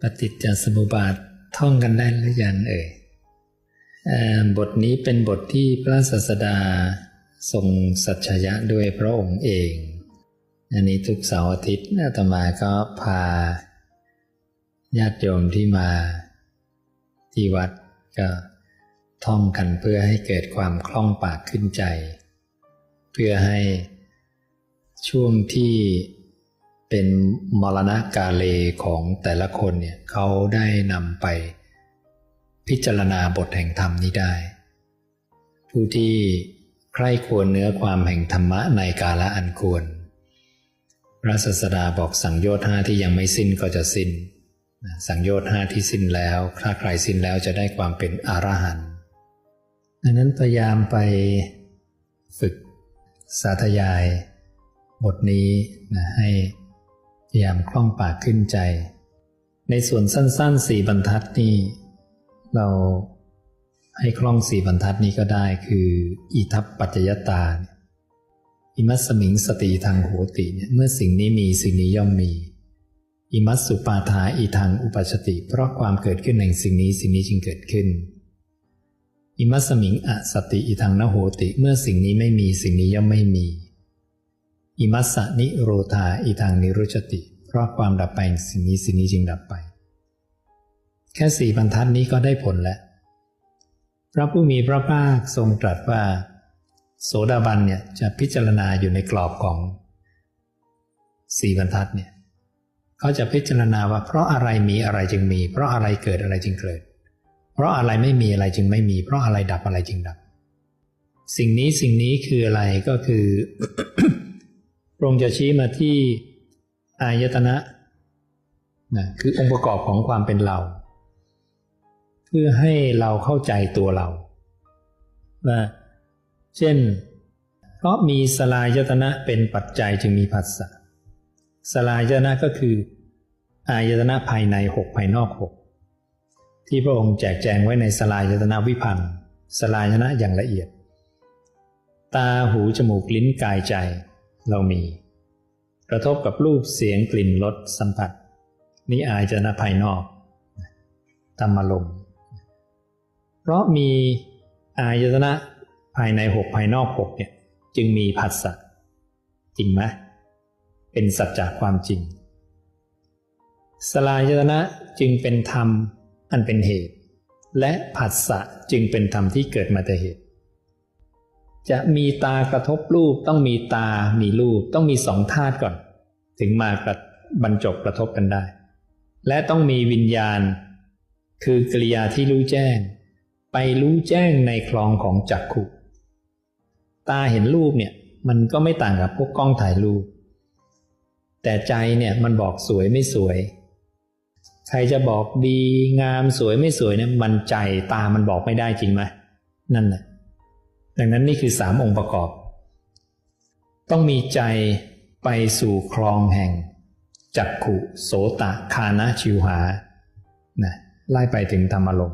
ปฏิจจสมุปบาทท่องกันได้หรือยังเอ่ยบทนี้เป็นบทที่พระศาสดาทรงสัจฉยะด้วยพระองค์เอง อันนี้ทุกเสาร์อาทิตย์อาตมาก็พา ญาติโยมที่มา ที่วัดก็ท่องกันเพื่อให้เกิดความคล่องปากขึ้นใจ เพื่อให้ช่วงที่ เป็นมรณะกาเลของแต่ละคนเนี่ยเขาได้นำไปพิจารณาบทแห่งธรรมนี้ได้ ผู้ที่ใคร่ควรเนื้อความแห่งธรรมะในกาละอันควร พระศาสดาบอกสังโยชน์ห้าที่ยังไม่สิ้นก็จะสิ้น สังโยชน์ห้าที่สิ้นแล้วถ้าใครสิ้นแล้วจะได้ความเป็นอรหันต์ดังนั้นพยายามไปฝึกสาธยาย บทนี้นะให้ พยายามคล่องปากขึ้นใจ ในส่วนสั้นๆสี่บรรทัดนี่ เราให้คล่องสี่บรรทัดนี้ก็ได้คืออิทัปปัจจยตา อิมัสมิงสติทางโหติเนี่ยเมื่อสิ่งนี้มีสิ่งนี้ย่อมมี อิมัสสุปาทาอีทางอุปัชติ เพราะความเกิดขึ้นแห่งสิ่งนี้สิ่งนี้จึงเกิดขึ้น อิมัสสมิงอสติอีทางนโหติ เมื่อสิ่งนี้ไม่มีสิ่งนี้ย่อมไม่มี อิมัสสนิโรธาอีทางนิรุชติ เพราะความดับไปสิ่งนี้สิ่งนี้จึงดับไป แค่สี่บรรทัดนี้ก็ได้ผลแล้ว พระผู้มีพระภาคทรงตรัสว่า โสดาบันเนี่ยจะพิจารณาอยู่ในกรอบของสี่บรรทัดเนี่ยเขาจะพิจารณาว่าเพราะอะไรมีอะไรจึงมี เพราะอะไรเกิดอะไรจึงเกิด เพราะอะไรไม่มีอะไรจึงไม่มี เพราะอะไรดับอะไรจึงดับ สิ่งนี้สิ่งนี้คืออะไรก็คือ พระองค์จะชี้มาที่อายตนะนะคือองค์ประกอบของความเป็นเรา เพื่อให้เราเข้าใจตัวเราว่าเช่น เพราะมีสลายตนะเป็นปัจจัยจึงมีผัสสะสลายตนะก็คือ อายตนะภายในหกภายนอกหกที่พระองค์แจกแจงไว้ในสลายตนะวิพันธ์สลายตนะอย่างละเอียด ตาหูจมูกลิ้นกายใจ เรามี กระทบกับรูปเสียงกลิ่นรสสัมผัสนี่อายตนะภายนอกธรรมลมเพราะมีอายตนะภายในหกภายนอกหกเนี่ยจึงมีผัสสะจริงไหมเป็นสัจจะความจริง สลายตนะจึงเป็นธรรมอันเป็นเหตุ และผัสสะจึงเป็นธรรมที่เกิดมาแต่เหตุ จะมีตากระทบรูปต้องมีตา มีรูป ต้องมีสองธาตุก่อน ถึงมากระบรรจบกระทบกันได้ และต้องมีวิญญาณ คือกริยาที่รู้แจ้ง ไปรู้แจ้งในคลองของจักขุ ตาเห็นรูปเนี่ยมันก็ไม่ต่างกับพวกกล้องถ่ายรูป แต่ใจเนี่ยมันบอกสวยไม่สวย ใครจะบอกดีงามสวยไม่สวยเนี่ยมันใจตามันบอกไม่ได้จริงไหมนั่นแหละ ดังนั้นนี่คือสามองค์ประกอบ ต้องมีใจไปสู่คลองแห่ง จักขุโสตะคานะชิวหานะไล่ไปถึงธรรมลม